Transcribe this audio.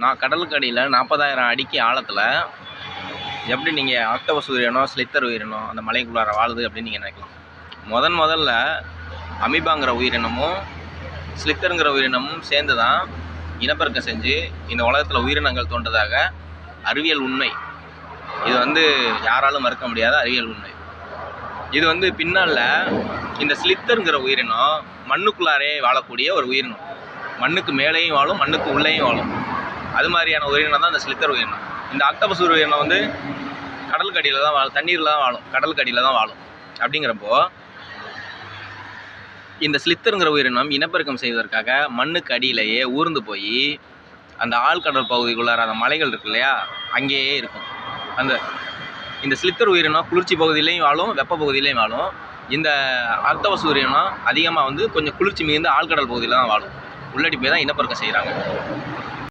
நான் கடலுக்கு அடியில் நாற்பதாயிரம் அடிக்கு ஆழத்தில் எப்படி நீங்கள் ஆக்டோபஸ் உயிரினம் ஸ்லித்தர் உயிரினம் அந்த மலைக்குள்ளார வாழுது அப்படின்னு நீங்கள் நினைக்கலாம். முதன் முதல்ல அமீபாங்கிற உயிரினமும் ஸ்லித்தருங்கிற உயிரினமும் சேர்ந்து தான் இனப்பெருக்கம் செஞ்சு இந்த உலகத்தில் உயிரினங்கள் தோன்றதாக அறிவியல் உண்மை. இது வந்து யாராலும் மறுக்க முடியாத அறிவியல் உண்மை. இது வந்து பின்னால் இந்த ஸ்லித்தருங்கிற உயிரினம் மண்ணுக்குள்ளாரே வாழக்கூடிய ஒரு உயிரினம். மண்ணுக்கு மேலேயும் வாழும் மண்ணுக்கு உள்ளேயும் வாழும். அது மாதிரியான உயிரினம் தான் அந்த ஸ்லித்தர் உயிரினம். இந்த ஆக்டோபஸ் உயிரினம் வந்து கடலுக்கு அடியில் தான் வாழும் தண்ணீரில் தான் வாழும் கடலுக்கு அடியில் தான் வாழும் அப்படிங்கிறப்போ இந்த ஸ்லித்தருங்கிற உயிரினம் இனப்பெருக்கம் செய்வதற்காக மண்ணுக்கு அடியிலேயே ஊர்ந்து போய் அந்த ஆழ்கடல் பகுதிக்குள்ளார அந்த மலைகள் இருக்கு இல்லையா அங்கேயே இருக்கும். அந்த இந்த ஸ்லித்தர் உயிரினம் குளிர்ச்சி பகுதியிலையும் வாழும் வெப்ப பகுதியிலையும் வாழும். இந்த அர்த்தவ சூரியனும் அதிகமாக வந்து கொஞ்சம் குளிர்ச்சி மிகுந்த ஆழ்கடல் பகுதியில் தான் வாழும். உள்ளடி போய் தான் இனப்பெருக்கம் செய்கிறாங்க